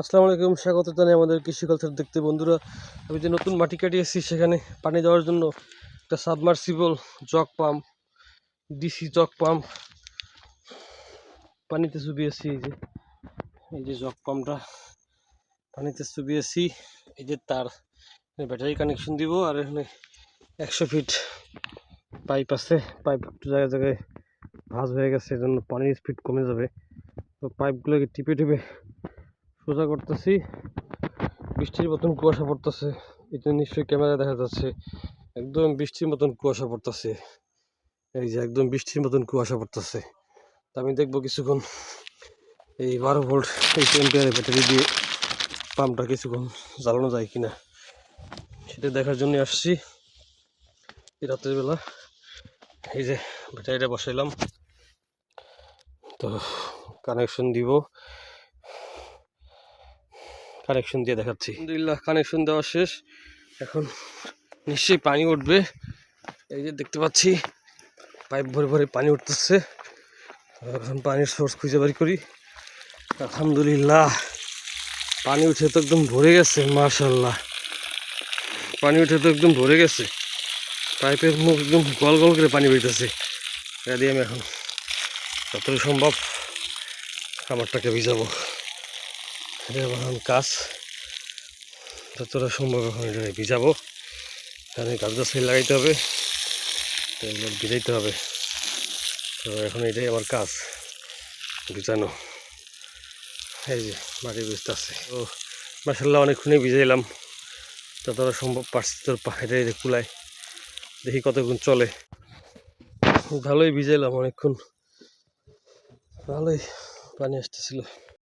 আসসালামু আলাইকুম, স্বাগত জানাই আমাদের কৃষি কালচার দেখতে বন্ধুরা। আমি যে নতুন মাটি কাটিয়েছি সেখানে পানি দেওয়ার জন্য একটা submersible jug pump DC jug pump পানিতে চুবিয়েছি, এই যে এই যে জগ পাম্পটা পানিতে চুবিয়েছি, এই যে তার ব্যাটারি কানেকশন দিব, আর এখানে একশো ফিট পাইপ আছে। পাইপ জায়গায় জায়গায় ভাঁজ হয়ে গেছে জন্য পানির স্পিড কমে যাবে। তো পাইপগুলোকে টিপে টিপে সোজা করতেছি। বৃষ্টির মতন কুয়াশা পড়তেছে। এটা নিশ্চয়ই ক্যামেরা দেখা যাচ্ছে। একদম বৃষ্টির মতন কুয়াশা পড়তেছে। এই যে একদম বৃষ্টির মতন কুয়াশা পড়তেছে। তা আমি দেখব কিছুক্ষণ। এই বারো ভোল্ট এই টেম্পিয়ারের ব্যাটারি দিয়ে পাম্পটা কিছুক্ষণ জ্বালানো যায় কিনা, সেটা দেখার জন্য আসছি। রাতের বেলা এই যে ব্যাটারিটা বসাইলাম। তো কানেকশন দিব। কানেকশন দিয়ে দেখাচ্ছি। আলহামদুলিল্লাহ কানেকশন দেওয়া শেষ। এখন নিশ্চয়ই পানি উঠবে। এই যে দেখতে পাচ্ছি পাইপ ভরে ভরে পানি উঠতেছে। এখন পানির সোর্স খুঁজে বের করি। আলহামদুলিল্লাহ, পানি উঠে তো একদম ভরে গেছে মাশাল্লাহ পানি উঠে তো একদম ভরে গেছে। পাইপের মুখ একদম গল গল করে পানি বেরিতেছে এটা দিয়ে আমি এখন যতটা সম্ভব খাবারটাকে ভিজাবো। এটা এখন কাজ যতটা সম্ভব এখন এটা ভিজাবো। এখানে গাছ গাছালি লাগাইতে হবে। তো ভিজাইতে হবে। তো এখন এটাই আমার কাজ, ভিজানো। এই যে মাটি ভিজতে আছে। তো মাসাল্লাহ অনেকক্ষণই ভিজাইলাম। যতটা সম্ভব পারছি তোর এটাই কুলায়। দেখি কতক্ষণ চলে। ভালোই ভিজাইলাম অনেকক্ষণ। ভালোই পানি আসতেছিল।